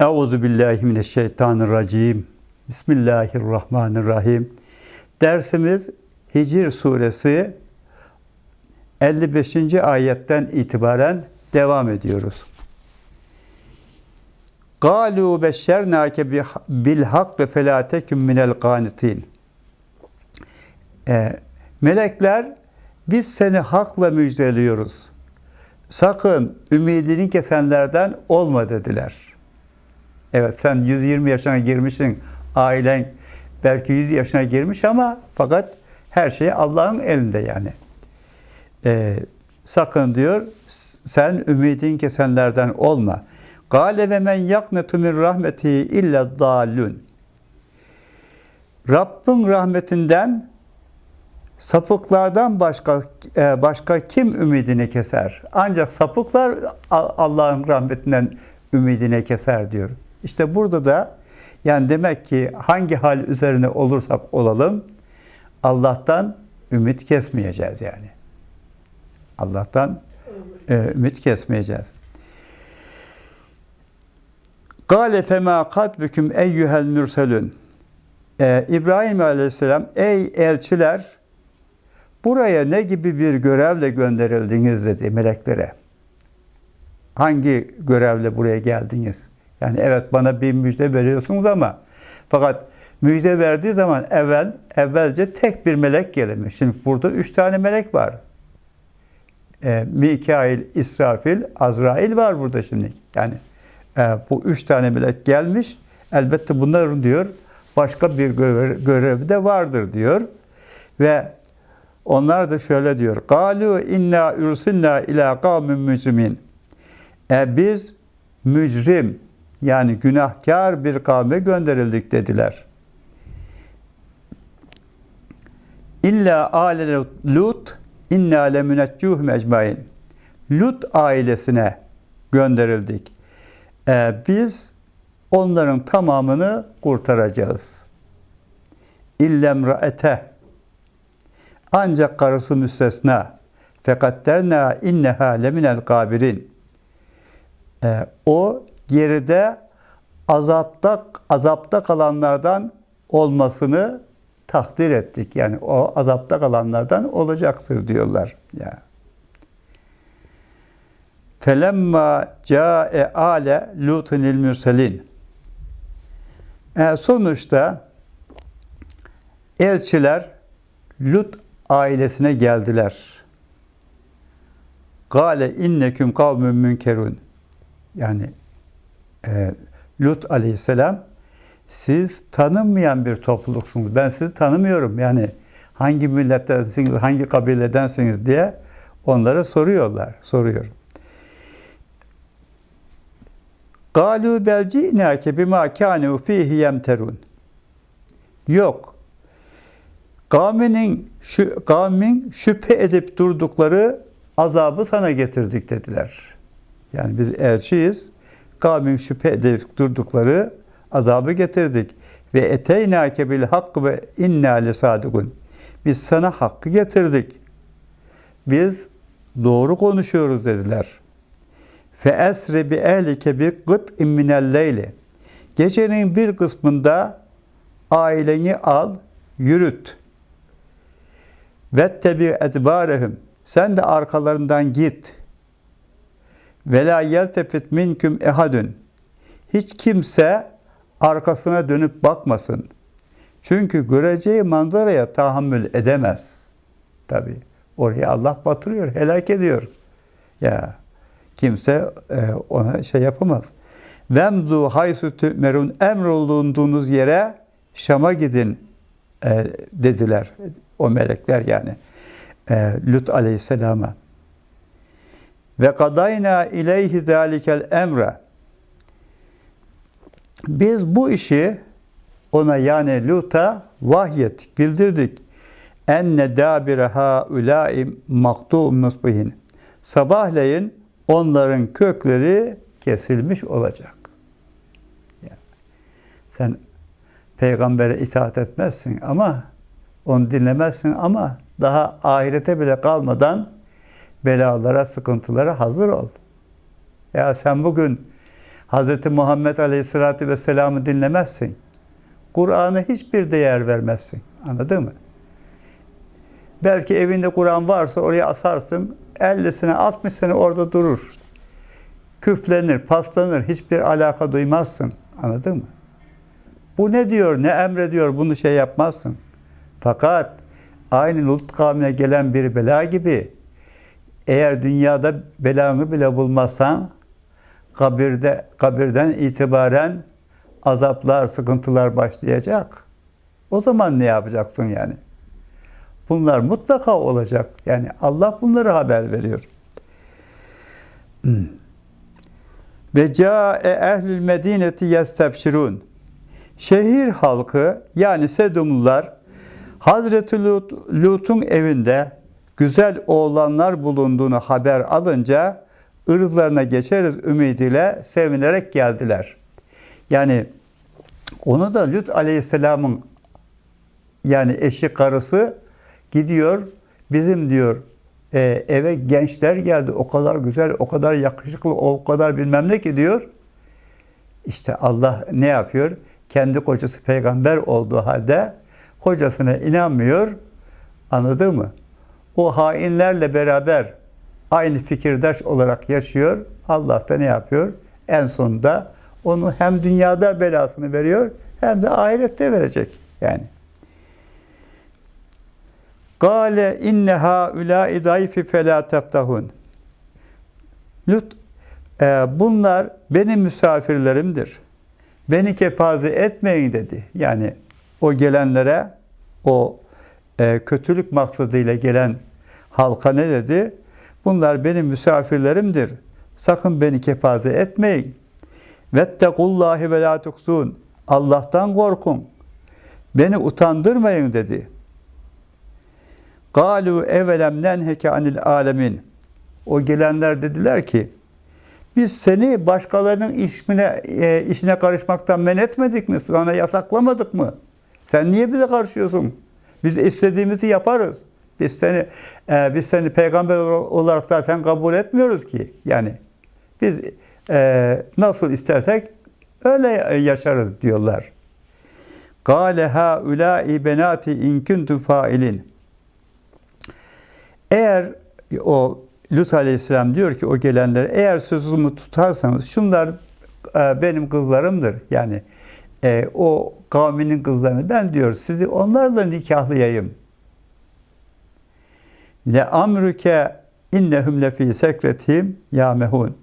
Euzu billahi mineşşeytanirracim. Bismillahirrahmanirrahim. Dersimiz Hicr suresi 55. ayetten itibaren devam ediyoruz. Galu beşşernake bil hakkı felâ tekun minel kânitin. Ee, melekler biz seni hakla müjdeliyoruz. Sakın ümidini kesenlerden olma dediler. Evet sen 120 yaşına girmişsin, ailen belki 100 yaşına girmiş ama fakat her şey Allah'ın elinde yani. Ee, sakın diyor sen ümidin kesenlerden olma. Gale ve men yaknetu min rahmeti illa dalun. Rabbin rahmetinden sapıklardan başka e, başka kim ümidini keser? Ancak sapıklar Allah'ın rahmetinden ümidini keser diyor. İşte burada da yani demek ki hangi hal üzerine olursak olalım Allah'tan ümit kesmeyeceğiz yani. Allah'tan e, ümit kesmeyeceğiz. Gale fema katbüküm eyyühel mürselün. Ee, İbrahim Aleyhisselam, ey elçiler, buraya ne gibi bir görevle gönderildiniz dedi meleklere. Hangi görevle buraya geldiniz? Yani evet bana bir müjde veriyorsunuz ama fakat müjde verdiği zaman evvel evvelce tek bir melek gelmiş. Şimdi burada üç tane melek var. Ee, Mikail, İsrafil, Azrail var burada şimdi. Yani e, bu üç tane melek gelmiş. Elbette bunların diyor başka bir görev, görevi de vardır diyor. Ve onlar da şöyle diyor. Galu inna ursilna ila kavmin mücrimin. E biz mücrim yani günahkar bir kavme gönderildik dediler. İlla ale Lut inna lemuneccuhum ecmain. Lut ailesine gönderildik. Ee, biz onların tamamını kurtaracağız. İllem ra'ete ancak karısı müstesna fakat derna inneha leminel kabirin ee, o geride azapta azapta kalanlardan olmasını takdir ettik. Yani o azapta kalanlardan olacaktır diyorlar. Ya. Yani. Felemma ca'e ale lutunil mürselin. E, sonuçta elçiler Lut ailesine geldiler. Gale inneküm kavmün münkerun. Yani e, Lut aleyhisselam siz tanınmayan bir topluluksunuz. Ben sizi tanımıyorum. Yani hangi millettensiniz, hangi kabiledensiniz diye onlara soruyorlar, soruyor. Galu bel ci'nake bima kanu fihi yemterun. Yok. Kavminin şu kavmin şüphe edip durdukları azabı sana getirdik dediler. Yani biz elçiyiz. Kavmin şüphe edip durdukları azabı getirdik. Ve eteynake bil hakkı ve inna lesadikun. Biz sana hakkı getirdik. Biz doğru konuşuyoruz dediler. Fe esri bi ehlike bi gıt minel leyli. Gecenin bir kısmında aileni al, yürüt. Vettebi edbarehum. Sen de arkalarından git. Ve la yeltefit minküm ehadun. Hiç kimse arkasına dönüp bakmasın. Çünkü göreceği manzaraya tahammül edemez. Tabi. Orayı Allah batırıyor, helak ediyor. Ya kimse e, ona şey yapamaz. Vemzu haysu tümerun emrolunduğunuz yere Şam'a gidin e, dediler. O melekler yani. E, Lut aleyhisselama. Ve kadayna ileyhi zalikel emre. Biz bu işi ona yani Lut'a vahyettik, bildirdik. Enne dabire haulâi maktu musbihin. Sabahleyin onların kökleri kesilmiş olacak. Sen peygambere itaat etmezsin ama onu dinlemezsin ama daha ahirete bile kalmadan belalara, sıkıntılara hazır ol. Ya sen bugün Hz. Muhammed Aleyhisselatü Vesselam'ı dinlemezsin. Kur'an'a hiçbir değer vermezsin. Anladın mı? Belki evinde Kur'an varsa oraya asarsın. 50 sene, 60 sene orada durur. Küflenir, paslanır. Hiçbir alaka duymazsın. Anladın mı? Bu ne diyor, ne emrediyor bunu şey yapmazsın. Fakat aynı Lut kavmine gelen bir bela gibi eğer dünyada belanı bile bulmazsan kabirde kabirden itibaren azaplar, sıkıntılar başlayacak. O zaman ne yapacaksın yani? Bunlar mutlaka olacak. Yani Allah bunları haber veriyor. Ve ca'e ehlül medineti yestebşirun. Şehir halkı yani Sedumlular Hazreti Lut, Lut'un evinde güzel oğlanlar bulunduğunu haber alınca ırzlarına geçeriz ümidiyle sevinerek geldiler. Yani onu da Lut Aleyhisselam'ın yani eşi karısı gidiyor bizim diyor e, eve gençler geldi o kadar güzel o kadar yakışıklı o kadar bilmem ne ki diyor. İşte Allah ne yapıyor? Kendi kocası peygamber olduğu halde kocasına inanmıyor. Anladı mı? O hainlerle beraber aynı fikirdaş olarak yaşıyor. Allah da ne yapıyor? En sonunda onu hem dünyada belasını veriyor hem de ahirette verecek yani. Gale inne haulâi dayfi felâ teftahun. Lut, e, bunlar benim misafirlerimdir. Beni kepaze etmeyin dedi. Yani o gelenlere, o e, kötülük maksadıyla gelen halka ne dedi? Bunlar benim misafirlerimdir. Sakın beni kepaze etmeyin. Vettekullahi ve la tuksun. Allah'tan korkun. Beni utandırmayın dedi. Galu evelem nenheke anil alemin. O gelenler dediler ki biz seni başkalarının işine, e, işine karışmaktan men etmedik mi? Sana yasaklamadık mı? Sen niye bize karışıyorsun? Biz istediğimizi yaparız. Biz seni e, biz seni peygamber olarak zaten kabul etmiyoruz ki. Yani biz e, nasıl istersek öyle yaşarız diyorlar. Gale ha ulai benati in kuntum failin. Eğer o Lut Aleyhisselam diyor ki o gelenlere eğer sözümü tutarsanız şunlar e, benim kızlarımdır. Yani e, o kavminin kızlarını ben diyor sizi onlarla nikahlayayım. Le amruke innehum lefi sekretihim ya mehun.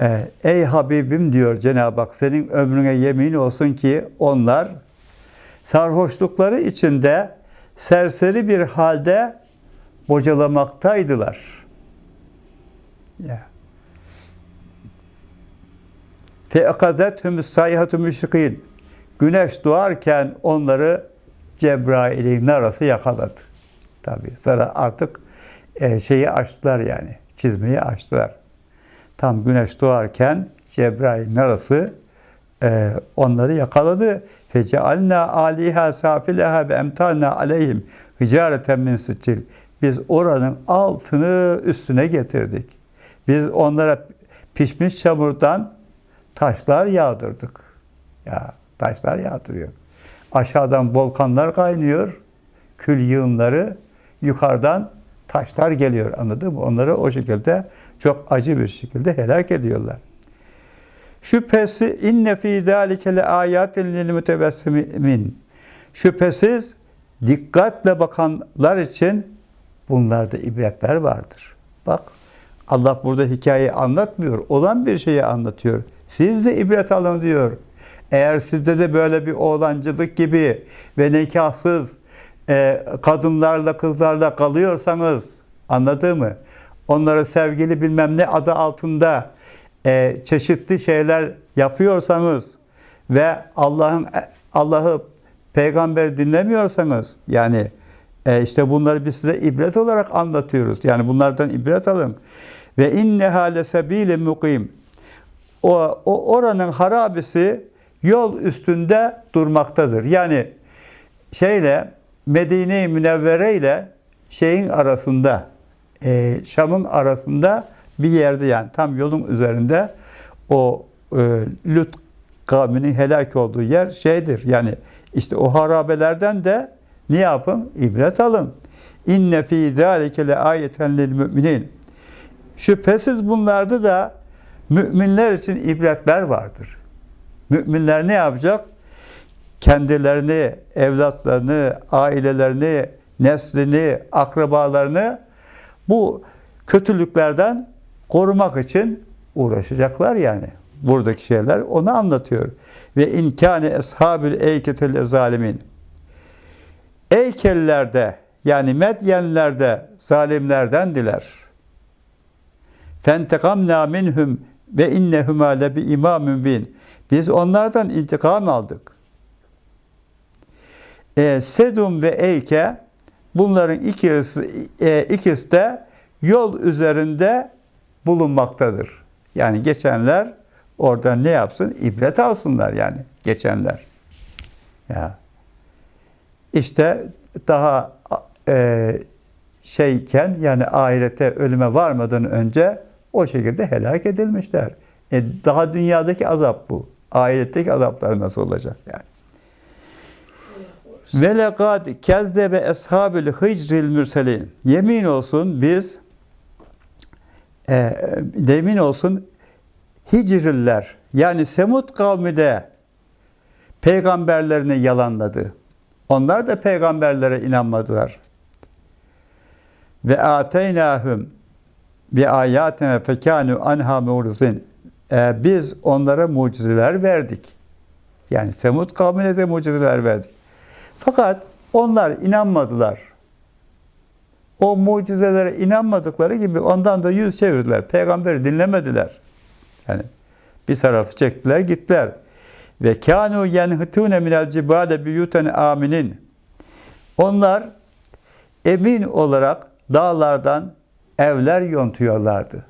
E, ey Habibim diyor Cenab-ı Hak senin ömrüne yemin olsun ki onlar sarhoşlukları içinde serseri bir halde bocalamaktaydılar. Ya. Fe'ekazethum sayhatu müşrikin. Güneş doğarken onları Cebrail'in narası yakaladı. Tabi sonra artık e, şeyi açtılar yani. Çizmeyi açtılar. Tam güneş doğarken Cebrail narası e, onları yakaladı. Fecealna aliha safileha ve emtalna aleyhim hicareten min sıccil. Biz oranın altını üstüne getirdik. Biz onlara pişmiş çamurdan taşlar yağdırdık. Ya taşlar yağdırıyor. Aşağıdan volkanlar kaynıyor. Kül yığınları yukarıdan taşlar geliyor. Anladın mı? Onları o şekilde çok acı bir şekilde helak ediyorlar. Şüphesi inne fî zâlike le âyâtin lil mütebessimin. Şüphesiz dikkatle bakanlar için bunlarda ibretler vardır. Bak Allah burada hikayeyi anlatmıyor. Olan bir şeyi anlatıyor. Siz de ibret alın diyor. Eğer sizde de böyle bir oğlancılık gibi ve nikahsız e, kadınlarla kızlarla kalıyorsanız anladı mı? Onları sevgili bilmem ne adı altında e, çeşitli şeyler yapıyorsanız ve Allah'ın Allah'ı peygamber dinlemiyorsanız yani e, işte bunları biz size ibret olarak anlatıyoruz. Yani bunlardan ibret alın. Ve inne hale sebile mukim. O, o oranın harabisi yol üstünde durmaktadır. Yani şeyle Medine-i Münevvere ile şeyin arasında e, Şam'ın arasında bir yerde yani tam yolun üzerinde o e, Lut kavminin helak olduğu yer şeydir. Yani işte o harabelerden de ne yapın? İbret alın. İnne fî zâlike le ayeten lil müminin. Şüphesiz bunlarda da müminler için ibretler vardır. Müminler ne yapacak? Kendilerini, evlatlarını, ailelerini, neslini, akrabalarını bu kötülüklerden korumak için uğraşacaklar yani. Buradaki şeyler onu anlatıyor. Ve inkâne eshabül eyketel zalimin. Eykellerde yani Medyenlerde zalimlerden diler. Fentekamna minhum ve innehuma le bi imamin bin. Biz onlardan intikam aldık. E, Sedum ve Eyke bunların ikisi, e, ikisi de yol üzerinde bulunmaktadır. Yani geçenler orada ne yapsın? İbret alsınlar yani geçenler. Ya. İşte daha e, şeyken yani ahirete ölüme varmadan önce o şekilde helak edilmişler. E, daha dünyadaki azap bu. Ahiretteki azaplar nasıl olacak yani? Ve lekad kezzebe eshabül hicril mürselin. Yemin olsun biz e, yemin olsun Hicriller yani Semud kavmi de peygamberlerini yalanladı. Onlar da peygamberlere inanmadılar. Ve ateynahum bi ayatine fekanu anha murzin. Ee, biz onlara mucizeler verdik. Yani Semud kavmine de mucizeler verdik. Fakat onlar inanmadılar. O mucizelere inanmadıkları gibi ondan da yüz çevirdiler. Peygamberi dinlemediler. Yani bir tarafı çektiler gittiler. Ve kanu yenhitune minel cibale biyuten aminin. Onlar emin olarak dağlardan evler yontuyorlardı.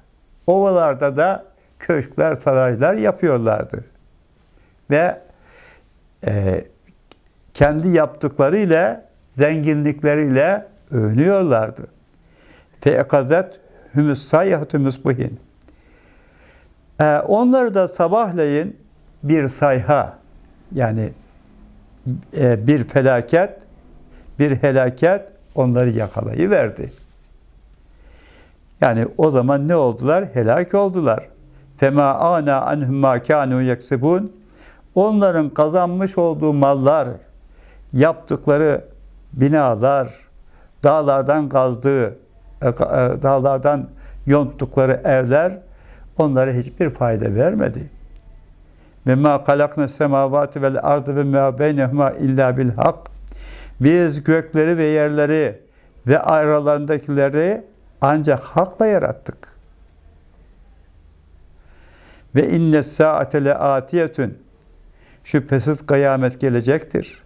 Ovalarda da köşkler, saraylar yapıyorlardı. Ve e, kendi yaptıklarıyla, zenginlikleriyle övünüyorlardı. Feekazet hümüs sayyahatü müsbihin. E, onları da sabahleyin bir sayha yani e, bir felaket, bir helaket onları yakalayıverdi. Yani o zaman ne oldular? Helak oldular. Fema ana anhum ma kanu yeksibun. Onların kazanmış olduğu mallar, yaptıkları binalar, dağlardan kazdığı, e, e, dağlardan yonttukları evler onlara hiçbir fayda vermedi. Ve ma kalakna semavati vel ardı ve ma beynehuma illa bil hak. Biz gökleri ve yerleri ve aralarındakileri ancak hakla yarattık. Ve inne saate le atiyetun. Şüphesiz kıyamet gelecektir.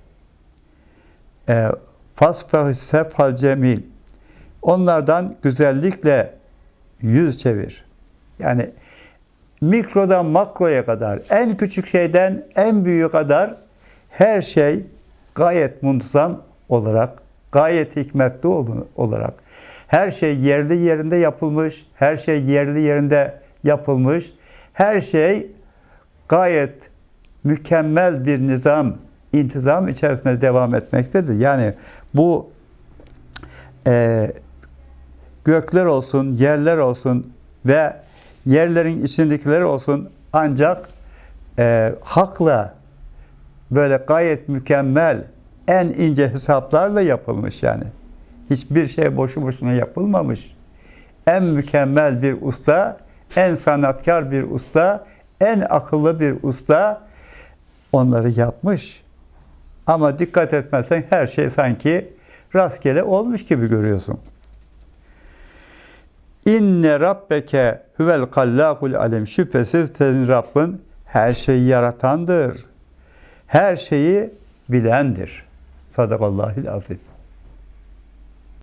E, Fasfah sefhal cemil. Onlardan güzellikle yüz çevir. Yani mikrodan makroya kadar, en küçük şeyden en büyüğe kadar her şey gayet muntazam olarak, gayet hikmetli olarak, her şey yerli yerinde yapılmış, her şey yerli yerinde yapılmış, her şey gayet mükemmel bir nizam, intizam içerisinde devam etmektedir. Yani bu e, gökler olsun, yerler olsun ve yerlerin içindekiler olsun ancak e, hakla böyle gayet mükemmel en ince hesaplarla yapılmış yani. Hiçbir şey boşu boşuna yapılmamış. En mükemmel bir usta, en sanatkar bir usta, en akıllı bir usta onları yapmış. Ama dikkat etmezsen her şey sanki rastgele olmuş gibi görüyorsun. İnne rabbeke huvel kallakul alem. Şüphesiz senin Rabbin her şeyi yaratandır. Her şeyi bilendir. Sadakallahil azim.